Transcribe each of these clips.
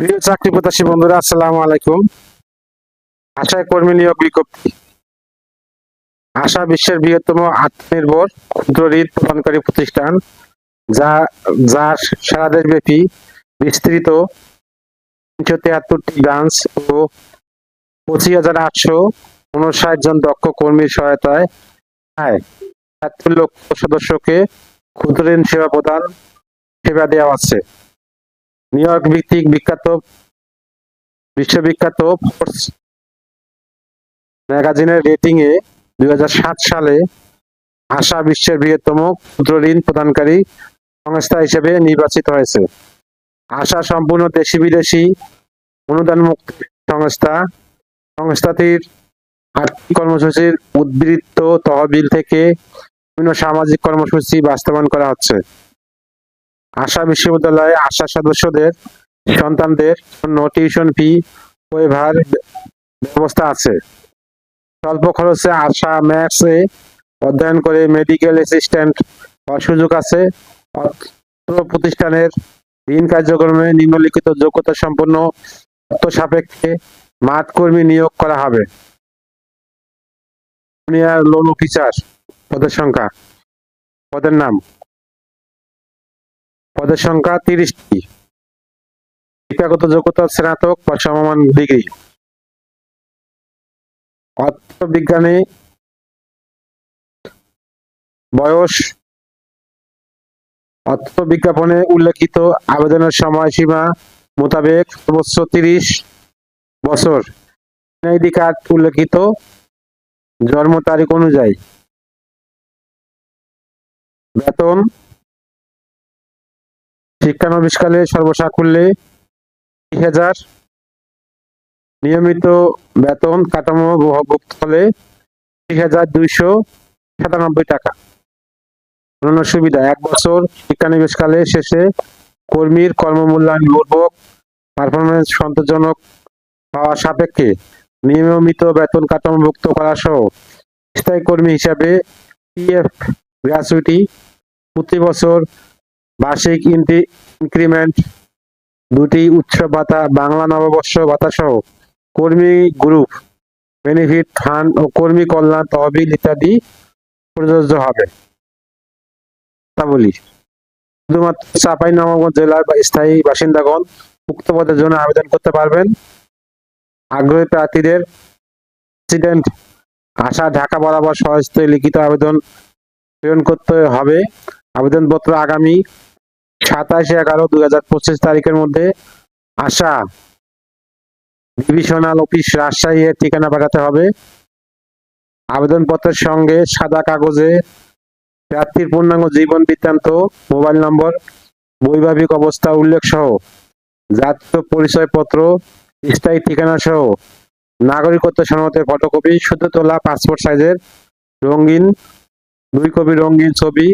প্রিয় চাকরি প্রত্যাশী বন্ধুরা, আসসালামু আলাইকুম। আশায় কর্মী নিয়োগ বিজ্ঞপ্তি আশা বিশ্বের বৃহত্তম আত্মনির্ভর ক্ষুদ্র ঋণ প্রদানকারী প্রতিষ্ঠান, যা যার সারা দেশব্যাপী বিস্তৃত তিনশো তিয়াত্তরটি ব্রাঞ্চ ও পঁচিশ হাজার আটশো উনষাট জন দক্ষ কর্মীর সহায়তায় প্রায় তিয়াত্তর লক্ষ সদস্যকে ক্ষুদ্র ঋণ সেবা প্রদান সেবা দেওয়া আছে নিউইয়র্ক ভিত্তিক বিখ্যাত, বিশ্ববিখ্যাত ফোর্স ম্যাগাজিনের রেটিং এ দুই হাজার সাত সালে আশা বিশ্বের বৃহত্তম ক্ষুদ্র ঋণ প্রদানকারী সংস্থা হিসেবে নির্বাচিত হয়েছে। আশা সম্পূর্ণ দেশি বিদেশি অনুদান মুক্ত সংস্থা। সংস্থাটির আর্থিক কর্মসূচির উদ্বৃত্ত তহবিল থেকে বিভিন্ন সামাজিক কর্মসূচি বাস্তবায়ন করা হচ্ছে। আশা বিশ্ববিদ্যালয়ে আশা সদস্যদের, সন্তানদের জন্য টিউশন ফি, ওয়েভার ব্যবস্থা আছে। স্বল্প খরচে আশা ম্যাথস এ অধ্যয়ন করে মেডিকেল অ্যাসিস্ট্যান্ট হওয়ার সুযোগ আছে। প্রতিষ্ঠানের ঋণ কার্যক্রমে নিম্নলিখিত যোগ্যতা সম্পন্ন তথ্য সাপেক্ষে মাঠ কর্মী নিয়োগ করা হবে। লোন অফিসার পদের সংখ্যা, পদের নাম। পদের সংখ্যা তিরিশটি। শিক্ষাগত যোগ্যতা, স্নাতক বা সমমান ডিগ্রি। অর্থবিজ্ঞানে বয়স অর্থ বিজ্ঞাপনে উল্লেখিত আবেদনের সময়সীমা মোতাবেক সর্বোচ্চ তিরিশ বছর। এনআইডি কার্ড উল্লেখিত জন্ম তারিখ অনুযায়ী। বেতন শিক্ষানবিশকালে সর্বসাকুল্যে তিরিশ হাজার নিয়মিত বেতন কাঠামো ভুক্ত হলে তিরিশ হাজার দুইশো সাতানব্বই টাকা। অন্যান্য সুবিধা, এক বছর শিক্ষানবিশকালে শেষে কর্মীর কর্মমূল্যায়ন পূর্বক পারফরমেন্স সন্তোষজনক পাওয়া সাপেক্ষে নিয়মিত বেতন কাঠামোভুক্ত করা সহ স্থায়ী কর্মী হিসাবে পিএফ গ্র্যাচুইটি প্রতি বছর বার্ষিক ইনক্রিমেন্ট দুটি উৎসব ভাতা, বাংলা নববর্ষ ভাতা সহ কর্মী গ্রুপ বেনিফিট ফান্ড ও কর্মী কল্যাণ তহবিল ইত্যাদি প্রযোজ্য হবে। বলি শুধুমাত্র চাপাই নবাবগঞ্জ জেলার বা স্থায়ী বাসিন্দাগণ উক্ত পদের জন্য আবেদন করতে পারবেন। আগ্রহী প্রার্থীদের প্রেসিডেন্ট আশা ঢাকা বরাবর সহজতে লিখিত আবেদন প্রেরণ করতে হবে। আবেদনপত্র আগামী সাতাশে এগারো দুই হাজার পঁচিশ তারিখের মধ্যে আসা ডিভিশনাল অফিস রাজশাহী এর ঠিকানা পাঠাতে হবে। আবেদনপত্রের সঙ্গে সাদা কাগজে প্রার্থীর পূর্ণাঙ্গ জীবন বৃত্তান্ত, মোবাইল নম্বর, বৈবাহিক অবস্থা উল্লেখ সহ জাতীয় পরিচয়পত্র, স্থায়ী ঠিকানা সহ নাগরিকত্ব সনদের ফটোকপি, শুধু তোলা পাসপোর্ট সাইজের রঙিন, দুই কপি রঙিন ছবি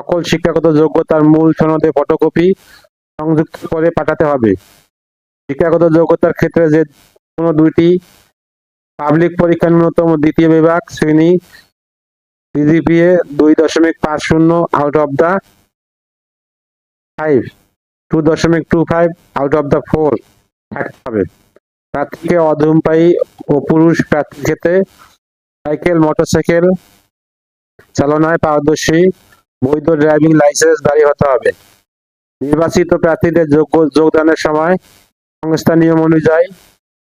সকল শিক্ষাগত যোগ্যতার মূল সনদে ফটোকপি সংযুক্ত করে পাঠাতে হবে। শিক্ষাগত যোগ্যতার ক্ষেত্রে যে কোনো দুইটি পাবলিক পরীক্ষা ন্যূনতম দ্বিতীয় বিভাগ, শ্রেণি সিজিপিএ দুই দশমিক পাঁচ শূন্য out of the five two দশমিক two five out of the four থাকতে হবে। প্রার্থীকে অধূমপায়ী ও পুরুষ প্রার্থীর ক্ষেত্রে সাইকেল মোটরসাইকেল চালনায় পারদর্শী বৈধ ড্রাইভিং লাইসেন্স দাঁড়িয়ে হতে হবে। নির্বাচিত প্রার্থীদের যোগ্য যোগদানের সময় সংস্থা নিয়ম অনুযায়ী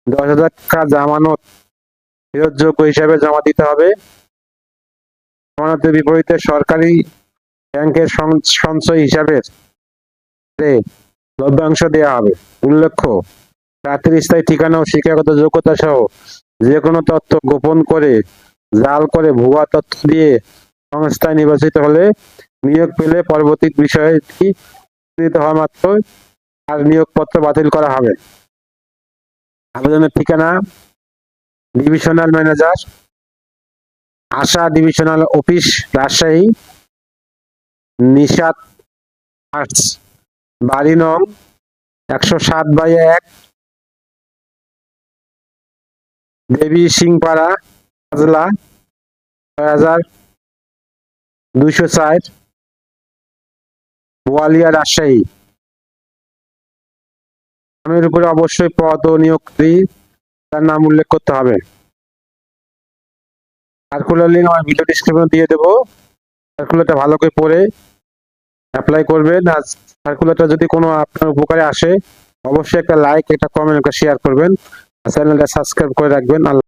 দশ হাজার টাকা জামানত ফেরতযোগ্য হিসাবে জমা দিতে হবে। জামানতের বিপরীতে সরকারি ব্যাংকের সঞ্চয় হিসাবের লভ্যাংশ দেওয়া হবে। উল্লেখ্য, প্রার্থীর স্থায়ী ঠিকানা ও শিক্ষাগত যোগ্যতা সহ যে কোনো তথ্য গোপন করে, জাল করে ভুয়া তথ্য দিয়ে সংস্থায় নির্বাচিত হলে নিয়োগ পেলে পরবর্তী বিষয়টি চিহ্নিত হওয়া মাত্র তার নিয়োগপত্র বাতিল করা হবে। আবেদনের ঠিকানা, divisional manager, ASA divisional office, Rajshahi, Nishat arts, বাড়ি নং একশো সাত বাই এক, দেবী সিংপাড়া হাজলা ছয় হাজার দুইশো চার। বোয়ালিয়া রাজশাহী। নামের উপরে অবশ্যই পদ ও তার নাম উল্লেখ করতে হবে। সার্কুলার লিঙ্ক আমার ভিডিও ডিসক্রিপশন দিয়ে দেবো। সার্কুলারটা ভালো করে পড়ে অ্যাপ্লাই করবেন। আর সার্কুলারটা যদি কোনো আপনার উপকারে আসে, অবশ্যই একটা লাইক একটা কমেন্ট একটা শেয়ার করবেন। চ্যানেলটা সাবস্ক্রাইব করে রাখবেন। আল্লাহ